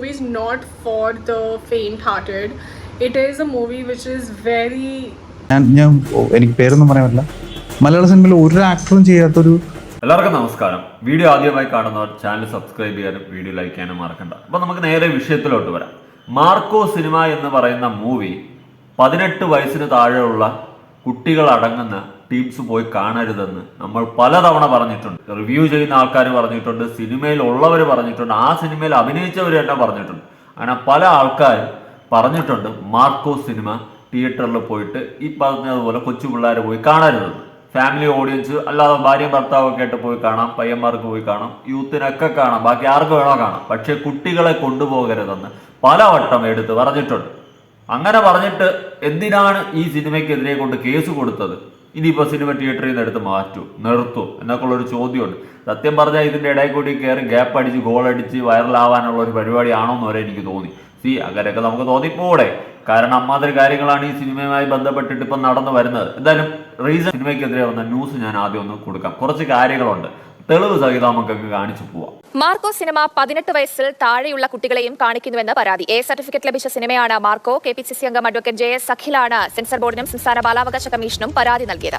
movie is not for the faint-hearted. It is a movie which is very ഞാൻ എനിക്ക് പേരൊന്നും പറയാൻ പറ്റില്ല. മലയാള സിനിമയിൽ ഒരു ആക്ടറും ചെയ്യാത്തൊരു എല്ലാവർക്കും നമസ്കാരം. വീഡിയോ ആദ്യമായി കാണുന്നവർ ചാനൽ സബ്സ്ക്രൈബ് ചെയ്യാനും വീഡിയോ ലൈക്ക് ചെയ്യാനും മറക്കണ്ട. അപ്പൊ നമുക്ക് നേരെ വിഷയത്തിലോട്ട് വരാം. മാർക്കോ സിനിമ എന്ന് പറയുന്ന മൂവി പതിനെട്ട് വയസ്സിന് താഴെയുള്ള കുട്ടികൾ അടങ്ങുന്ന ടീംസ് പോയി കാണരുതെന്ന് നമ്മൾ പലതവണ പറഞ്ഞിട്ടുണ്ട്. റിവ്യൂ ചെയ്യുന്ന ആൾക്കാർ പറഞ്ഞിട്ടുണ്ട് സിനിമയിൽ ഉള്ളവർ പറഞ്ഞിട്ടുണ്ട് ആ സിനിമയിൽ അഭിനയിച്ചവർ തന്നെ പറഞ്ഞിട്ടുണ്ട്. അങ്ങനെ പല ആൾക്കാരും പറഞ്ഞിട്ടുണ്ട് മാർക്കോ സിനിമ തിയേറ്ററിൽ പോയിട്ട് ഈ പറഞ്ഞതുപോലെ കൊച്ചു പിള്ളേർ പോയി കാണരുതെന്ന്. ഫാമിലി ഓഡിയൻസ് അല്ലാതെ ഭാര്യയും ഭർത്താവൊക്കെ ആയിട്ട് പോയി കാണാം പയ്യന്മാർക്ക് പോയി കാണാം യൂത്തിനൊക്കെ കാണാം ബാക്കി ആർക്ക് വേണോ കാണാം. പക്ഷേ കുട്ടികളെ കൊണ്ടുപോകരുതെന്ന് പലവട്ടം എടുത്ത് പറഞ്ഞിട്ടുണ്ട്. അങ്ങനെ പറഞ്ഞിട്ട് എന്തിനാണ് ഈ സിനിമയ്ക്കെതിരെ കൊണ്ട് കേസ് കൊടുത്തത്? ഇനിയിപ്പോൾ സിനിമ തിയേറ്ററിൽ നിന്ന് എടുത്ത് മാറ്റൂ നിർത്തൂ. എന്നൊക്കെ ഉള്ളൊരു ചോദ്യമുണ്ട്. സത്യം പറഞ്ഞാൽ ഇതിന്റെ ഇടയിൽ കൂടി കയറി ഗ്യാപ്പ് അടിച്ച് ഗോൾ അടിച്ച് വൈറലാവാനുള്ള ഒരു പരിപാടിയാണോ എന്ന് വരെ എനിക്ക് തോന്നി. സി അങ്ങനെയൊക്കെ നമുക്ക് തോന്നിപ്പോടെ കാരണം അമ്മാതിരി കാര്യങ്ങളാണ് ഈ സിനിമയുമായി ബന്ധപ്പെട്ടിട്ട് ഇപ്പം നടന്നു വരുന്നത്. എന്തായാലും റീസൺ സിനിമയ്ക്കെതിരെ വന്ന ന്യൂസ് ഞാൻ ആദ്യം ഒന്ന് കൊടുക്കാം. കുറച്ച് കാര്യങ്ങളുണ്ട്. തെളിവ് സഹിതം നമുക്കൊക്കെ കാണിച്ചു പോവാം. മാർക്കോ സിനിമ പതിനെട്ട് വയസ്സിൽ താഴെയുള്ള കുട്ടികളെയും കാണിക്കുന്നുവെന്ന് പരാതി. എ സർട്ടിഫിക്കറ്റ് ലഭിച്ച സിനിമയാണ് Marco. K P C C അംഗം അഡ്വക്കേറ്റ് ജെ എസ് അഖിലാണ്. സെൻസർ ബോർഡിനും സംസ്ഥാന ബാലാവകാശ കമ്മീഷനും പരാതി നൽകിയത്.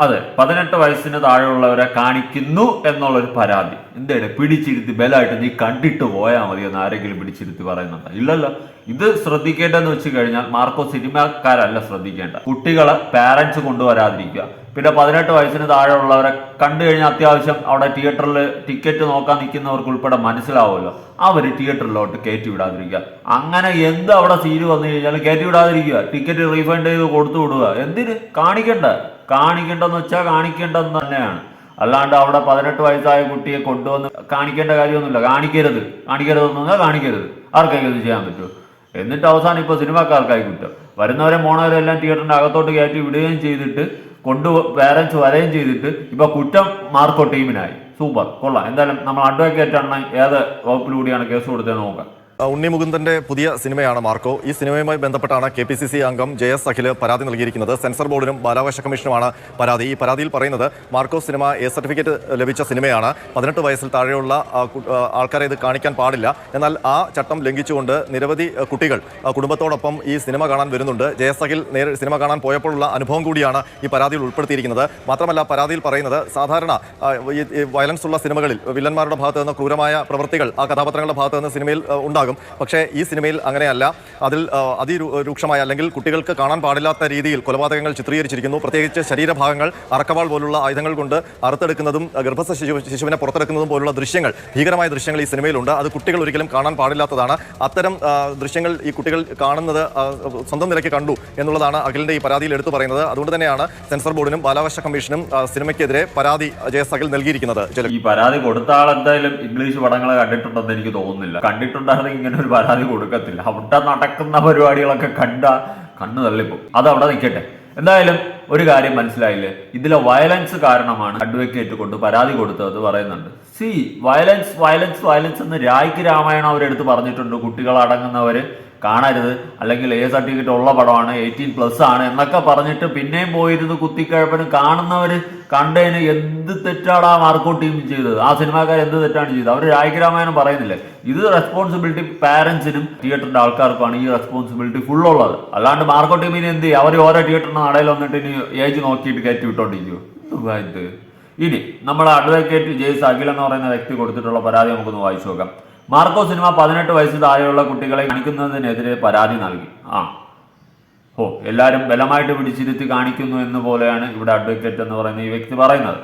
അതെ പതിനെട്ട് വയസ്സിന് താഴെയുള്ളവരെ കാണിക്കുന്നു എന്നുള്ളൊരു പരാതി. എന്തേടെ പിടിച്ചിരുത്തി ബലമായിട്ട് നീ കണ്ടിട്ട് പോയാൽ മതി എന്ന് ആരെങ്കിലും പിടിച്ചിരുത്തി പറയുന്നുണ്ട്? ഇല്ലല്ലോ. ഇത് ശ്രദ്ധിക്കേണ്ടതെന്ന് വെച്ച് കഴിഞ്ഞാൽ മാർക്കോ സിനിമക്കാരല്ല ശ്രദ്ധിക്കേണ്ട. കുട്ടികളെ പാരന്റ്സ് കൊണ്ടുവരാതിരിക്കുക. പിന്നെ പതിനെട്ട് വയസ്സിന് താഴെയുള്ളവരെ കണ്ടു കഴിഞ്ഞാൽ അത്യാവശ്യം അവിടെ തിയേറ്ററിൽ ടിക്കറ്റ് നോക്കാൻ നിൽക്കുന്നവർക്ക് ഉൾപ്പെടെ മനസ്സിലാവുമല്ലോ. അവർ തിയേറ്ററിലോട്ട് കയറ്റി വിടാതിരിക്കുക. അങ്ങനെ എന്ത് അവിടെ സീന് വന്നു കഴിഞ്ഞാൽ കയറ്റി വിടാതിരിക്കുക. ടിക്കറ്റ് റീഫണ്ട് ചെയ്ത് കൊടുത്തു വിടുക. എന്തിന്? കാണിക്കണ്ട. കാണിക്കേണ്ടെന്ന് വെച്ചാൽ കാണിക്കേണ്ടെന്ന് തന്നെയാണ്. അല്ലാണ്ട് അവിടെ പതിനെട്ട് വയസ്സായ കുട്ടിയെ കൊണ്ടുവന്ന് കാണിക്കേണ്ട കാര്യമൊന്നുമില്ല. കാണിക്കരുത്. കാണിക്കരുതെന്ന് പറഞ്ഞാൽ കാണിക്കരുത്. ആർക്കെങ്കിലും ചെയ്യാൻ പറ്റുമോ എന്നിട്ട് അവസാനം ഇപ്പോൾ സിനിമാക്കാർക്കായി കുറ്റം. വരുന്നവരെ പോണവരെ എല്ലാം തിയേറ്ററിന്റെ അകത്തോട്ട് കയറ്റി വിടുകയും ചെയ്തിട്ട് കൊണ്ടു പേരൻസ് വരുകയും ചെയ്തിട്ട് ഇപ്പോൾ കുറ്റം മാർക്കോ ടീമിനായി. സൂപ്പർ. കൊള്ളാം. എന്തായാലും നമ്മൾ അഡ്വക്കേറ്റ് ആണ് ഏത് വകുപ്പിലൂടെയാണ് കേസ് കൊടുത്തത് നോക്കാം. ഉണ്ണി മുകുന്ദന്റെ പുതിയ സിനിമയാണ് മാർക്കോ. ഈ സിനിമയുമായി ബന്ധപ്പെട്ടാണ് കെ പി സി സി അംഗം ജെ എസ് അഖിൽ പരാതി നൽകിയിരിക്കുന്നത്. സെൻസർ ബോർഡിനും ബാലാവകാശ കമ്മീഷനുമാണ് പരാതി. ഈ പരാതിയിൽ പറയുന്നത് മാർക്കോ സിനിമ എ സർട്ടിഫിക്കറ്റ് ലഭിച്ച സിനിമയാണ്. പതിനെട്ട് വയസ്സിൽ താഴെയുള്ള ആൾക്കാരെ ഇത് കാണിക്കാൻ പാടില്ല. എന്നാൽ ആ ചട്ടം ലംഘിച്ചുകൊണ്ട് നിരവധി കുട്ടികൾ കുടുംബത്തോടൊപ്പം ഈ സിനിമ കാണാൻ വരുന്നുണ്ട്. ജെ എസ് അഖിൽ നേരെ സിനിമ കാണാൻ പോയപ്പോഴുള്ള അനുഭവം കൂടിയാണ് ഈ പരാതിയിൽ ഉൾപ്പെടുത്തിയിരിക്കുന്നത്. മാത്രമല്ല പരാതിയിൽ പറയുന്നത് സാധാരണ ഈ വയലൻസ് ഉള്ള സിനിമകളിൽ വില്ലന്മാരുടെ ഭാഗത്ത് നിന്ന് ക്രൂരമായ പ്രവൃത്തികൾ ആ കഥാപാത്രങ്ങളുടെ ഭാഗത്ത് നിന്ന് സിനിമയിൽ ആ, ഉണ്ടാകും പക്ഷേ ഈ സിനിമയിൽ അങ്ങനെയല്ല. അതിൽ അതിരൂക്ഷമായ അല്ലെങ്കിൽ കുട്ടികൾക്ക് കാണാൻ പാടില്ലാത്ത രീതിയിൽ കൊലപാതകങ്ങൾ ചിത്രീകരിച്ചിരിക്കുന്നു. പ്രത്യേകിച്ച് ശരീരഭാഗങ്ങൾ അറക്കവാൾ പോലുള്ള ആയുധങ്ങൾ കൊണ്ട് അറുത്തെടുക്കുന്നതും ഗർഭസ്ഥ ശിശു ശിശുവിനെ പുറത്തെടുക്കുന്നതും പോലുള്ള ദൃശ്യങ്ങൾ ഭീകരമായ ദൃശ്യങ്ങൾ ഈ സിനിമയിലുണ്ട്. അത് കുട്ടികൾ ഒരിക്കലും കാണാൻ പാടില്ലാത്തതാണ്. അത്തരം ദൃശ്യങ്ങൾ ഈ കുട്ടികൾ കാണുന്നത് സ്വന്തം നിലയ്ക്ക് കണ്ടു എന്നുള്ളതാണ് അഖിലിന്റെ ഈ പരാതിയിൽ എടുത്തു പറയുന്നത്. അതുകൊണ്ട് തന്നെയാണ് സെൻസർ ബോർഡിനും ബാലാവകാശ കമ്മീഷനും സിനിമയ്ക്കെതിരെ പരാതി ജെ എസ് അഖിൽ നൽകിയിരിക്കുന്നത്. ഈ പരാതി കൊടുത്ത ആൾ എന്തായാലും ഇംഗ്ലീഷ് പടങ്ങൾ കണ്ടിട്ടുണ്ടെന്ന് എനിക്ക് തോന്നുന്നില്ല. കണ്ടിട്ടുണ്ടായിരുന്നെങ്കിൽ ഇങ്ങനെ ഒരു പരാതി കൊടുക്കത്തില്ല. അവിടെ നടക്കുന്ന പരിപാടികളൊക്കെ കണ്ട കണ്ണു തള്ളിപ്പോ അത് അവിടെ നിൽക്കട്ടെ. എന്തായാലും ഒരു കാര്യം മനസ്സിലായില്ലേ? ഇതിലെ വയലൻസ് കാരണമാണ് അഡ്വക്കേറ്റ് കൊണ്ട് പരാതി കൊടുത്തത് പറയുന്നുണ്ട്. സി വയലൻസ് വയലൻസ് വയലൻസ് എന്ന് രായ്ക്ക് രാമായണം അവരെടുത്ത് പറഞ്ഞിട്ടുണ്ട്. കുട്ടികൾ അടങ്ങുന്നവര് കാണരുത്. അല്ലെങ്കിൽ എ സർട്ടിഫിക്കറ്റ് ഉള്ള പടമാണ് എയ്റ്റീൻ പ്ലസ് ആണ് എന്നൊക്കെ പറഞ്ഞിട്ട് പിന്നെയും പോയിരുന്ന് കുത്തിക്കഴപ്പിന് കാണുന്നവര് കണ്ടതിന് എന്ത് തെറ്റാണ് ആ മാർക്കോ ടീം ചെയ്തത്? ആ സിനിമാക്കാർ എന്ത് തെറ്റാണ് ചെയ്തത്? അവർ രായകരാമായണം പറയുന്നില്ലേ? ഇത് റെസ്പോൺസിബിലിറ്റി പാരൻസിനും തിയേറ്ററിന്റെ ആൾക്കാർക്കുമാണ് ഈ റെസ്പോൺസിബിലിറ്റി ഫുൾ ഉള്ളത്. അല്ലാണ്ട് മാർക്കോ ടീമിന് എന്ത് ചെയ്യും? അവർ ഓരോ തിയേറ്ററിന്റെ നടയിൽ വന്നിട്ട് ഇനി ഏജ് നോക്കിയിട്ട് കയറ്റി ഇത്? ഇനി നമ്മുടെ അഡ്വക്കേറ്റ് ജെയ്സ് അഖിൽ എന്ന് പറയുന്ന വ്യക്തി കൊടുത്തിട്ടുള്ള പരാതി നമുക്കൊന്ന് വായിച്ചു നോക്കാം. മാർക്കോ സിനിമ പതിനെട്ട് വയസ്സ് താഴെയുള്ള കുട്ടികളെ കാണിക്കുന്നതിനെതിരെ പരാതി നൽകി. ആ. ഓ എല്ലാവരും ബലമായിട്ട് പിടിച്ചിരുത്തി കാണിക്കുന്നു എന്ന് പോലെയാണ് ഇവിടെ അഡ്വക്കേറ്റ് എന്ന് പറയുന്ന ഈ വ്യക്തി പറയുന്നത്.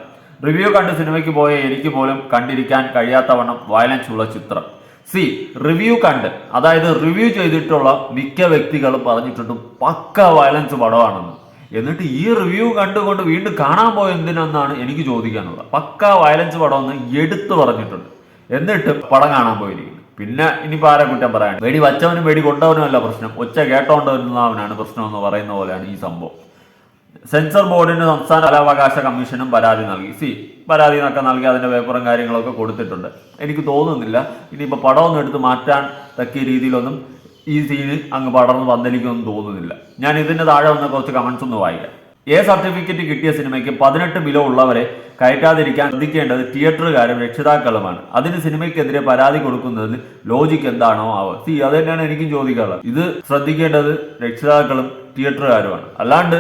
റിവ്യൂ കണ്ട് സിനിമയ്ക്ക് പോയ എനിക്ക് പോലും കണ്ടിരിക്കാൻ കഴിയാത്തവണ്ണം വയലൻസ് ഉള്ള ചിത്രം. സി റിവ്യൂ കണ്ട് അതായത് റിവ്യൂ ചെയ്തിട്ടുള്ള മിക്ക വ്യക്തികളും പറഞ്ഞിട്ടുണ്ട് പക്ക വയലൻസ് പടമാണെന്ന്. എന്നിട്ട് ഈ റിവ്യൂ കണ്ടുകൊണ്ട് വീണ്ടും കാണാൻ പോയ എന്തിനെന്നാണ് എനിക്ക് ചോദിക്കാനുള്ളത്. പക്ക വയലൻസ് പടമെന്ന് എടുത്തു പറഞ്ഞിട്ടുണ്ട്. എന്നിട്ട് പടം കാണാൻ പോയിരിക്കുന്നു. പിന്നെ ഇനിയിപ്പോൾ ആരെ കുറ്റം പറയാൻ വെടി വച്ചവനും വെടി കൊണ്ടവനുമല്ല പ്രശ്നം. ഒച്ച കേട്ടോണ്ടവനാണ് പ്രശ്നം എന്ന് പറയുന്ന പോലെയാണ് ഈ സംഭവം. സെൻസർ ബോർഡിന് സംസ്ഥാന കലാവകാശ കമ്മീഷനും പരാതി നൽകി. സി പരാതി എന്നൊക്കെ നൽകി അതിന്റെ പേപ്പറും കാര്യങ്ങളൊക്കെ കൊടുത്തിട്ടുണ്ട്. എനിക്ക് തോന്നുന്നില്ല. ഇനിയിപ്പോൾ പടമൊന്നും എടുത്ത് മാറ്റാൻ തക്കിയ രീതിയിലൊന്നും ഈ സീന് അങ്ങ് പടർന്ന് പന്തലിക്കുമെന്ന് തോന്നുന്നില്ല. ഞാൻ ഇതിന്റെ താഴെ വന്ന കുറച്ച് കമന്റ്സ് ഒന്ന് വായിക്കാം. എ സർട്ടിഫിക്കറ്റ് കിട്ടിയ സിനിമയ്ക്ക് പതിനെട്ട് ബിലോ ഉള്ളവരെ കയറ്റാതിരിക്കാൻ ശ്രദ്ധിക്കേണ്ടത് തിയേറ്ററുകാരും രക്ഷിതാക്കളുമാണ്. അതിന് സിനിമയ്ക്കെതിരെ പരാതി കൊടുക്കുന്നതിൽ ലോജിക്ക് എന്താണോ ആവുക. സി അത് തന്നെയാണ് എനിക്കും ചോദിക്കാറുള്ളത് ഇത് ശ്രദ്ധിക്കേണ്ടത് രക്ഷിതാക്കളും തിയേറ്ററുകാരുമാണ്. അല്ലാണ്ട്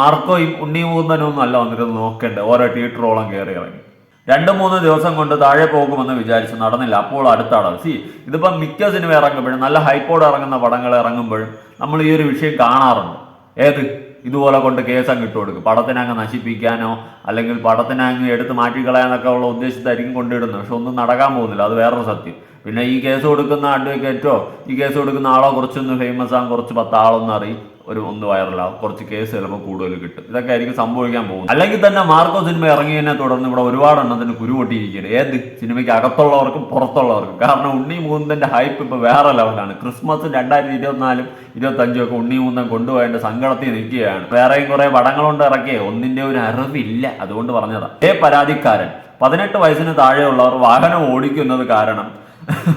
മാർക്കോയും ഉണ്ണി ഒന്നും അല്ല വന്നിരുന്ന് നോക്കേണ്ടത് ഓരോ തിയേറ്ററോളം കയറി ഇറങ്ങി. രണ്ട് മൂന്ന് ദിവസം കൊണ്ട് താഴെ പോകുമെന്ന് വിചാരിച്ചു നടന്നില്ല. അപ്പോൾ അടുത്താണ് സി ഇതിപ്പം മിക്ക സിനിമ ഇറങ്ങുമ്പോഴും നല്ല ഹൈപ്പോഡ് ഇറങ്ങുന്ന പടങ്ങൾ ഇറങ്ങുമ്പോഴും നമ്മൾ ഈ ഒരു വിഷയം കാണാറുണ്ട്. ഏത്? ഇതുപോലെ കൊണ്ട് കേസ് അങ്ങ് ഇട്ട് കൊടുക്കും. പടത്തിനങ്ങ് നശിപ്പിക്കാനോ അല്ലെങ്കിൽ പടത്തിനങ്ങ് എടുത്ത് മാറ്റിക്കളയാനൊക്കെ ഉള്ള ഉദ്ദേശത്തായിരിക്കും കൊണ്ടിടുന്നത്. പക്ഷെ ഒന്നും നടക്കാൻ പോകുന്നില്ല. അത് വേറൊരു സത്യം. പിന്നെ ഈ കേസ് കൊടുക്കുന്ന അഡ്വക്കേറ്റോ ഈ കേസ് കൊടുക്കുന്ന ആളോ കുറച്ചൊന്ന് ഫേമസ് ആകും കുറച്ച് പത്ത് ആളൊന്നും അറിയും. ഒരു ഒന്ന് വൈറലാവും. കുറച്ച് കേസ് ചിലപ്പോൾ കൂടുതൽ കിട്ടും. ഇതൊക്കെ ആയിരിക്കും സംഭവിക്കാൻ പോകുന്നത്. അല്ലെങ്കിൽ തന്നെ മാർക്കോ സിനിമ ഇറങ്ങിയതിനെ തുടർന്ന് ഇവിടെ ഒരുപാട് എണ്ണത്തിന് കുരുപൊട്ടിയിരിക്കുകയാണ് ഏത് സിനിമയ്ക്ക് അകത്തുള്ളവർക്കും പുറത്തുള്ളവർക്കും. കാരണം ഉണ്ണി മൂന്നന്റെ ഹൈപ്പ് ഇപ്പൊ വേറെ ലെവലാണ്. ക്രിസ്മസ് രണ്ടായിരത്തി ഇരുപത്തിനാലും ഇരുപത്തഞ്ചും ഒക്കെ ഉണ്ണി മൂന്നൻ കൊണ്ടുപോയതിന്റെ സങ്കടത്തിൽ നിൽക്കുകയാണ്. വേറെയും കുറെ വടങ്ങളുണ്ട് ഇറക്കിയേ. ഒന്നിന്റെ ഒരു അറിവില്ല. അതുകൊണ്ട് പറഞ്ഞതാ. ഏ പരാതിക്കാരൻ. പതിനെട്ട് വയസ്സിന് താഴെയുള്ളവർ വാഹനം ഓടിക്കുന്നത് കാരണം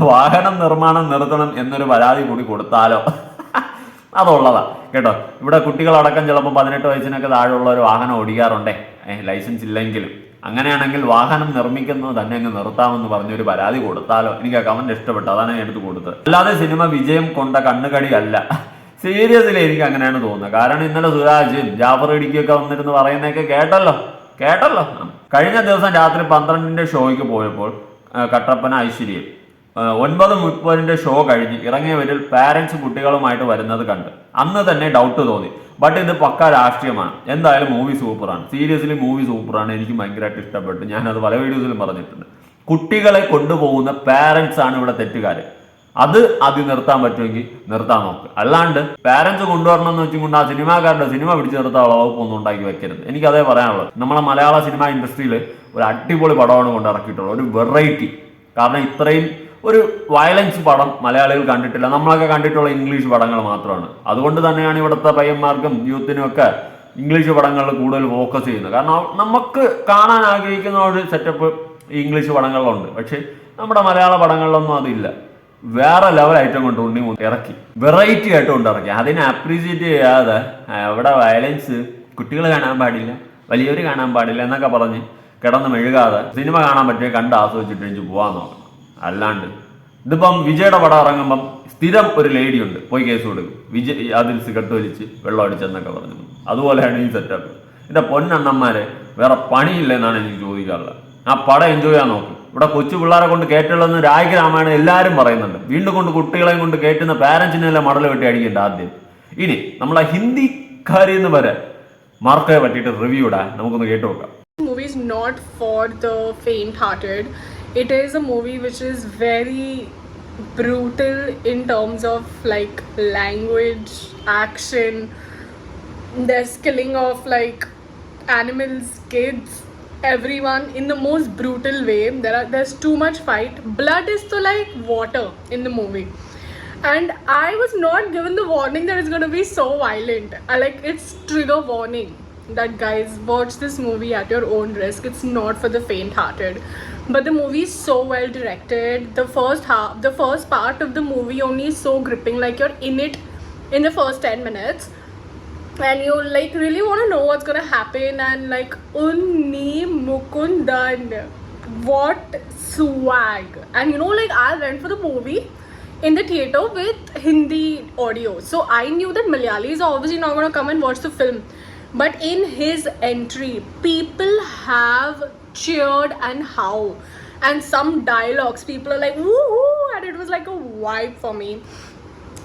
വാഹനം നിർമ്മാണം നിർത്തണം എന്നൊരു പരാതി കൂടി കൊടുത്താലോ? അതുള്ളതാ. കേട്ടോ? ഇവിടെ കുട്ടികളടക്കം ചിലപ്പോൾ പതിനെട്ട് വയസ്സിനൊക്കെ താഴെയുള്ള ഒരു വാഹനം ഓടിക്കാറുണ്ടേ. ലൈസൻസ് ഇല്ലെങ്കിലും. അങ്ങനെയാണെങ്കിൽ വാഹനം നിർമ്മിക്കുന്നത് തന്നെ അങ്ങ് നിർത്താമെന്ന് പറഞ്ഞൊരു പരാതി കൊടുത്താലോ? എനിക്ക് ആ കമന്റ് ഇഷ്ടപ്പെട്ടു. അതാണ് ഞാൻ എടുത്ത് കൊടുത്തത്. അല്ലാതെ സിനിമ വിജയം കൊണ്ട കണ്ണുകടി അല്ല. സീരിയസ്ലി എനിക്ക് അങ്ങനെയാണ് തോന്നുന്നത്. കാരണം ഇന്നലെ സുരാജും ജാഫർ ഇടിക്കൊക്കെ വന്നിരുന്ന് പറയുന്നതൊക്കെ കേട്ടല്ലോ? കേട്ടല്ലോ? കഴിഞ്ഞ ദിവസം രാത്രി പന്ത്രണ്ടിന്റെ ഷോയ്ക്ക് പോയപ്പോൾ കട്ടപ്പന ഐശ്വര്യം ഒൻപത് മുപ്പതിന്റെ ഷോ കഴിഞ്ഞ് ഇറങ്ങിയവരിൽ പാരന്റ്സ് കുട്ടികളുമായിട്ട് വരുന്നത് കണ്ട്. അന്ന് തന്നെ ഡൗട്ട് തോന്നി. ബട്ട് ഇത് പക്ക രാഷ്ട്രീയമാണ്. എന്തായാലും മൂവി സൂപ്പറാണ് സീരിയസ്ലി മൂവി സൂപ്പറാണ് എനിക്ക് ഭയങ്കരമായിട്ട് ഇഷ്ടപ്പെട്ടു. ഞാൻ അത് പല വീഡിയോസിലും പറഞ്ഞിട്ടുണ്ട്. കുട്ടികളെ കൊണ്ടുപോകുന്ന പാരന്റ്സ് ആണ് ഇവിടെ തെറ്റുകാര്. അത് അത് നിർത്താൻ പറ്റുമെങ്കിൽ നിർത്താൻ നോക്ക്. അല്ലാണ്ട് പാരന്റ്സ് കൊണ്ടുവരണം എന്ന് വെച്ചുകൊണ്ട് ആ സിനിമാക്കാരുടെ സിനിമ പിടിച്ചു നിർത്താനുള്ള വകുപ്പൊന്നും ഉണ്ടാക്കി വെക്കരുത്. എനിക്ക് അതേ പറയാനുള്ളത്. നമ്മളെ മലയാള സിനിമ ഇൻഡസ്ട്രിയിൽ ഒരു അടിപൊളി പടമാണ് കൊണ്ട് ഇറക്കിയിട്ടുള്ളത്. ഒരു വെറൈറ്റി കാരണം ഇത്രയും ഒരു വയലൻസ് പടം മലയാളികൾ കണ്ടിട്ടില്ല. നമ്മളൊക്കെ കണ്ടിട്ടുള്ള ഇംഗ്ലീഷ് പടങ്ങൾ മാത്രമാണ്. അതുകൊണ്ട് തന്നെയാണ് ഇവിടുത്തെ പയ്യന്മാർക്കും യൂത്തിനും ഒക്കെ ഇംഗ്ലീഷ് പടങ്ങളിൽ കൂടുതൽ ഫോക്കസ് ചെയ്യുന്നത്. കാരണം നമുക്ക് കാണാൻ ആഗ്രഹിക്കുന്ന ഒരു സെറ്റപ്പ് ഇംഗ്ലീഷ് പടങ്ങളിലുണ്ട്. പക്ഷേ നമ്മുടെ മലയാള പടങ്ങളിലൊന്നും അതില്ല. വേറെ ലെവൽ ഐറ്റം കൊണ്ട് ഉണ്ണി ഇറക്കി. വെറൈറ്റി ആയിട്ട് കൊണ്ട് ഇറക്കി. അതിനെ അപ്രീസിയേറ്റ് ചെയ്യാതെ അവിടെ വയലൻസ് കുട്ടികൾ കാണാൻ പാടില്ല. വലിയവർ കാണാൻ പാടില്ല എന്നൊക്കെ പറഞ്ഞ് കിടന്ന് മെഴുകാതെ സിനിമ കാണാൻ പറ്റിയ കണ്ട് ആസ്വദിച്ചിട്ട് എനിക്ക് പോകാൻ നോക്കണം അല്ലാണ്ട്. ഇതിപ്പം വിജയുടെ പടം ഇറങ്ങുമ്പം സ്ഥിരം ഒരു ലേഡി ഉണ്ട്. പോയി കേസ് കൊടുക്കും. വിജയ് അതിൽ സിഗരറ്റ് വലിച്ച് വെള്ളം അടിച്ചെന്നൊക്കെ പറഞ്ഞു അതുപോലെയാണ് ഈ സെറ്റപ്പ് എന്റെ പൊന്നണ്ണന്മാരെ വേറെ പണിയില്ലെന്നാണ് എനിക്ക് ചോദിക്കാറുള്ളത് ആ പടം എൻജോയ് ചെയ്യാൻ നോക്കും. ഇവിടെ കൊച്ചു പിള്ളേരെ കൊണ്ട് കേട്ടുള്ളതെന്ന് രാഗ രാമായണം എല്ലാവരും പറയുന്നുണ്ട്. വീണ്ടും കൊണ്ട് കുട്ടികളെയും കൊണ്ട് കേട്ടുന്ന പാരൻസിനെല്ലാം മടൽ വെട്ടി അടിക്കേണ്ട ആദ്യം. ഇനി നമ്മളെ ഹിന്ദിക്കാരി എന്ന് വരെ മാർക്കയെ പറ്റിയിട്ട് റിവ്യൂ ഇടാൻ നമുക്കൊന്ന് കേട്ടു നോക്കാം. Movie not for the faint hearted. It is a movie which is very brutal in terms of like language, action. There's killing of like animals, kids, everyone in the most brutal way. There are there's too much fight. Blood is to like water in the movie. And I was not given the warning that it's gonna be so violent. I like it's trigger warning that guys watch this movie at your own risk. It's not for the faint-hearted. But the movie is so well directed. The first half, the first part of the movie only is so gripping. Like you're in it in the first 10 minutes and you like really want to know what's gonna happen and like unni mukundan what swag and you know like i went for the movie in the theater with hindi audio so i knew that malayalis are obviously not gonna come and watch the film but in his entry people have cheered and how and some dialogues people are like woohoo and it was like a vibe for me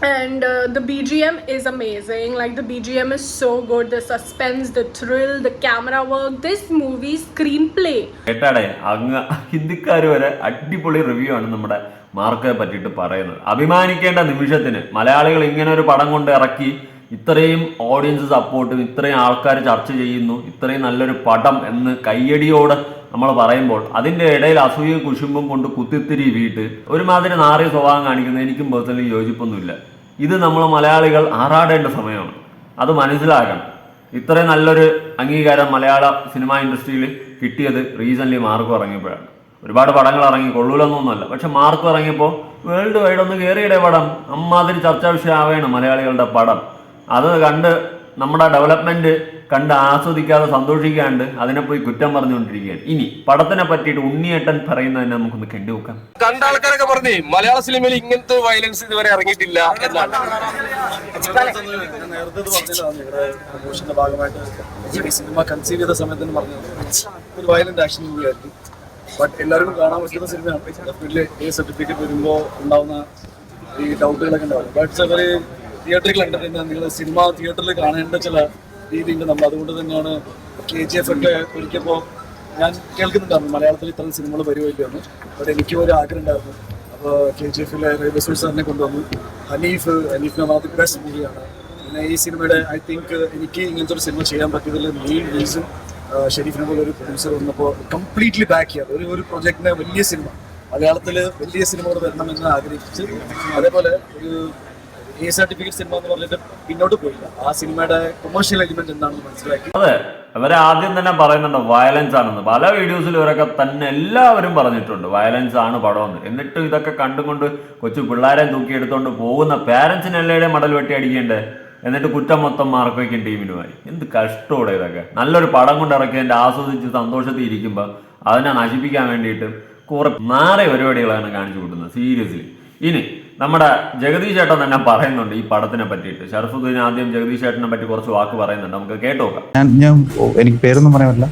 and uh, the BGM is amazing. Like the BGM is so good. The suspense, the thrill, the camera work. This movie screenplay കേട്ടാടെ അങ്ങ് ഹിന്ദിക്കാർ വരെ അടിപൊളി review ആണ് നമ്മുടെ മാർക്കയെ പറ്റിയിട്ട് പറയുന്നത് അഭിമാനിക്കേണ്ട നിമിഷത്തിന് മലയാളികൾ ഇങ്ങനെ ഒരു പടം കൊണ്ട് ഇറക്കി ഇത്രയും ഓഡിയൻസ് സപ്പോർട്ടും ഇത്രയും ആൾക്കാർ ചർച്ച ചെയ്യുന്നു ഇത്രയും നല്ലൊരു പടം എന്ന് കയ്യടിയോട് നമ്മൾ പറയുമ്പോൾ അതിന്റെ ഇടയിൽ അസൂയയും കുശുമ്പും കൊണ്ട് കുത്തിത്തിരി വീട്ട് ഒരുമാതിരി നാറിയ സ്വഭാവം കാണിക്കുന്ന എനിക്കും പേഴ്സണലി യോജിപ്പൊന്നുമില്ല. ഇത് നമ്മൾ മലയാളികൾ ആറാടേണ്ട സമയമാണ്. അത് മനസ്സിലാക്കണം. ഇത്രയും നല്ലൊരു അംഗീകാരം മലയാള സിനിമാ ഇൻഡസ്ട്രിയിൽ കിട്ടിയത് റീസെന്റ് മാർക്ക് ഇറങ്ങിയപ്പോഴാണ്. ഒരുപാട് പടങ്ങൾ ഇറങ്ങി കൊള്ളൂലൊന്നൊന്നുമല്ല. പക്ഷെ മാർക്ക് ഇറങ്ങിയപ്പോൾ വേൾഡ് വൈഡ് ഒന്ന് കയറിയുടെ പടം. അമ്മാതിരി ചർച്ചാ ആവേണം മലയാളികളുടെ പടം. അത് കണ്ട് നമ്മുടെ ഡെവലപ്മെന്റ് കണ്ട് ആസ്വദിക്കാതെ സന്തോഷിക്കാണ്ട് അതിനെ പോയി കുറ്റം പറഞ്ഞുകൊണ്ടിരിക്കുകയാണ്. ഇനി പടത്തിനെ പറ്റിയിട്ട് ഉണ്ണിയേട്ടൻ പറയുന്നതിനെ നമുക്കൊന്ന് കണ്ടു നോക്കാം. കണ്ട ആൾക്കാരൊക്കെ പറഞ്ഞു മലയാള സിനിമയിൽ ഇങ്ങനത്തെ വയലൻസ് ഇതുവരെ ഇറങ്ങിയിട്ടില്ല എന്നാണ്. പ്രമോഷന്റെ ഭാഗമായിട്ട് ഈ സിനിമ കൺസീവ് ചെയ്ത സമയത്ത് തന്നെ പറഞ്ഞത് ഒരു വയലന്റ് ആക്ഷൻ മൂവി ബട്ട് എല്ലാവർക്കും കാണാൻ പറ്റുന്ന സിനിമയാണ് ഡെഫിനറ്റ്ലി എ സർട്ടിഫിക്കറ്റ് വരുമ്പോൾ ഉണ്ടാവുന്ന ഈ ഡൗട്ടുകളൊക്കെ ഉണ്ടാവും ബട്ട് അവർ തിയേറ്ററിൽ എന്റർടൈൻമെന്റ് നിങ്ങൾ സിനിമ തിയേറ്ററിൽ കാണേണ്ട ചില രീതിയുണ്ട്. നമ്മൾ അതുകൊണ്ട് തന്നെയാണ് കെ ജി എഫ് ഒക്കെ ഒരിക്കപ്പോൾ ഞാൻ കേൾക്കുന്നുണ്ടായിരുന്നു. മലയാളത്തിൽ ഇത്തരം സിനിമകൾ വരുമില്ല അവിടെ എനിക്ക് ഒരു ആഗ്രഹം ഉണ്ടായിരുന്നു. അപ്പോൾ കെ ജി എഫിലെ റേബസൂർ സാറിനെ കൊണ്ടുവന്നു. ഹനീഫ് ഹനീഫ് ഒന്നാമത്തെ ബെസ്റ്റ് മൂവിയാണ് പിന്നെ ഈ സിനിമയുടെ ഐ തിങ്ക് എനിക്ക് ഇങ്ങനത്തെ ഒരു സിനിമ ചെയ്യാൻ പറ്റിയതിൽ മെയിൻ റീസൺ ഷെരീഫിനെ പോലെ ഒരു പ്രൊഡ്യൂസർ വന്നപ്പോൾ കംപ്ലീറ്റ്ലി ബാക്ക് ചെയ്യാം ഒരു ഒരു പ്രൊജക്ടിനെ വലിയ സിനിമ. മലയാളത്തിൽ വലിയ സിനിമകൾ വരണമെന്ന് ആഗ്രഹിച്ച്. അതേപോലെ ഒരു എ സർട്ടിഫിക്കറ്റ് സിനിമ എന്ന് പറഞ്ഞിട്ട് പിന്നോട്ട് പോയില്ല. ആ സിനിമയുടെ കൊമേഴ്ഷ്യൽ എലിമെന്റ് എന്താണെന്ന് മനസ്സിലാക്കി. അതെ. അവരെ ആദ്യം തന്നെ പറയുന്നുണ്ട് വയലൻസ് ആണെന്ന്. പല വീഡിയോസിലും ഇവരൊക്കെ തന്നെ എല്ലാവരും പറഞ്ഞിട്ടുണ്ട് വയലൻസ് ആണ് പടമെന്ന്. എന്നിട്ടും ഇതൊക്കെ കണ്ടുകൊണ്ട് കൊച്ചു പിള്ളേരെ തൂക്കിയെടുത്തോണ്ട് പോകുന്ന പാരന്റ്സിനെല്ലാം മടൽ വെട്ടി അടിക്കേണ്ടേ? എന്നിട്ട് കുറ്റം മൊത്തം മാർക്ക് വയ്ക്കും ടീമിനുമായി. എന്ത് കഷ്ടോടെ ഇതൊക്കെ. നല്ലൊരു പടം കൊണ്ട് ഇറക്കിയതിന്റെ ആസ്വദിച്ച് സന്തോഷത്തിൽ ഇരിക്കുമ്പോൾ അതിനെ നശിപ്പിക്കാൻ വേണ്ടിയിട്ട് കുറെ നാരെ പരിപാടികളാണ് കാണിച്ചു കൂട്ടുന്നത് സീരിയസ്ലി ഇനി നമ്മുടെ ജഗദീഷ് ചേട്ടൻ തന്നെ പറയുന്നുണ്ട് ഈ പടത്തിനെ പറ്റിയിട്ട്. ഷർഫുദ്ദീൻ ആദ്യം ജഗദീഷ് ചേട്ടനെ പറ്റി കുറച്ച് വാക്ക് പറയുന്നുണ്ട്. നമുക്ക് കേട്ടോക്കാം ഞാൻ ഞാൻ എനിക്ക് പേരൊന്നും പറയാൻ പറ്റില്ല.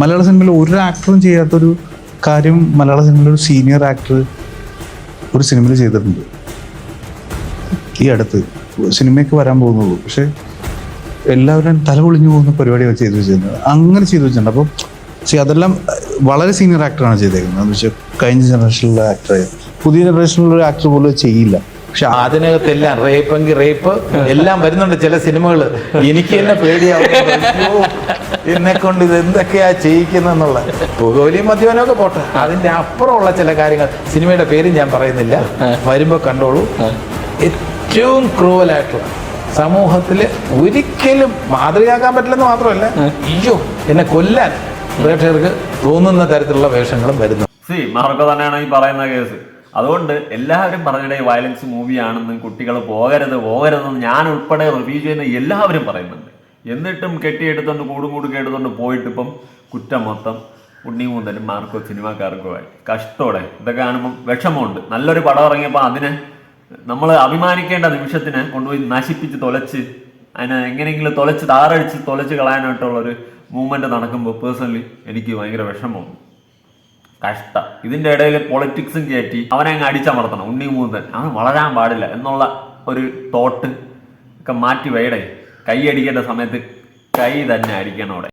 മലയാള സിനിമയിൽ ഒരു ആക്ടറും ചെയ്യാത്തൊരു കാര്യം മലയാള സിനിമയിൽ ഒരു സീനിയർ ആക്ടർ ഒരു സിനിമയിൽ ചെയ്തിട്ടുണ്ട്. ഈ അടുത്ത് സിനിമയ്ക്ക് വരാൻ പോകുന്നുള്ളൂ. പക്ഷെ എല്ലാവരും തലപൊളിഞ്ഞു പോകുന്ന പരിപാടിയാണ് ചെയ്തു വെച്ചിരുന്നത്. അങ്ങനെ ചെയ്തു വെച്ചിട്ടുണ്ട്. അപ്പം see, അതെല്ലാം വളരെ സീനിയർ ആക്ടറാണ് ചെയ്തേക്കുന്നത്. എന്ന് വെച്ചാൽ കഴിഞ്ഞ ജനറേഷനിലുള്ള ആക്ടറെ പുതിയ ജനറേഷനിലുള്ള ഒരു ആക്ടർ പോലും ചെയ്യില്ല. പക്ഷെ അതിനകത്തെല്ലാം റേപ്പെങ്കിൽ റേപ്പ് എല്ലാം വരുന്നുണ്ട് ചില സിനിമകൾ എനിക്ക് തന്നെ പേടിയാവും എന്നെ കൊണ്ട് ഇത് എന്തൊക്കെയാ ചെയ്യിക്കുന്നെന്നുള്ള പുകവലിയും മദ്യപാനമൊക്കെ പോട്ടെ. അതിന്റെ അപ്പുറമുള്ള ചില കാര്യങ്ങൾ. സിനിമയുടെ പേരും ഞാൻ പറയുന്നില്ല. വരുമ്പോ കണ്ടോളൂ. ഏറ്റവും ക്രൂവലായിട്ടുള്ള സമൂഹത്തിൽ ഒരിക്കലും മാതൃകയാക്കാൻ പറ്റില്ലെന്ന് മാത്രമല്ല അയ്യോ എന്നെ കൊല്ലാൻ പ്രേക്ഷകർക്ക് തോന്നുന്ന തരത്തിലുള്ള വേഷങ്ങളും വരുന്നു. സി മാർക്കോ തന്നെയാണ് ഈ പറയുന്ന കേസ്. അതുകൊണ്ട് എല്ലാവരും പറഞ്ഞിടെ വയലൻസ് മൂവിയാണെന്നും കുട്ടികൾ പോകരുത് പോകരുതെന്ന് ഞാൻ ഉൾപ്പെടെ റിവ്യൂ ചെയ്യുന്ന എല്ലാവരും പറയുന്നുണ്ട്. എന്നിട്ടും കെട്ടിയെടുത്തോണ്ട് കൂടും കൂടും കേട്ടുകൊണ്ട് പോയിട്ട് ഇപ്പം കുറ്റം മൊത്തം ഉണ്ണി മുതലും മാർക്കോ സിനിമാക്കാർക്കോ ആയി. കഷ്ടോടെ ഇതൊക്കെ കാണുമ്പം വിഷമമുണ്ട്. നല്ലൊരു പടം ഇറങ്ങിയപ്പോൾ അതിനെ നമ്മൾ അഭിമാനിക്കേണ്ട നിമിഷത്തിന് കൊണ്ടുപോയി നശിപ്പിച്ച് തൊലച്ച് അതിനെ എങ്ങനെയെങ്കിലും തൊലച്ച് താറടിച്ച് തൊലച്ച് കളയാനായിട്ടുള്ളൊരു മൂവ്മെന്റ് നടക്കുമ്പോൾ പേഴ്സണലി എനിക്ക് ഭയങ്കര വിഷമമാണ് കഷ്ട. ഇതിന്റെ ഇടയിൽ പൊളിറ്റിക്സും കയറ്റി അവനെ അങ്ങ് അടിച്ചമർത്തണം ഉണ്ണി മൂന്നൻ. അവൻ വളരാൻ പാടില്ല എന്നുള്ള ഒരു തോട്ട് ഒക്കെ മാറ്റി വേടേ കൈ അടിക്കേണ്ട സമയത്ത് കൈ തന്നെ അടിക്കണം അവിടെ.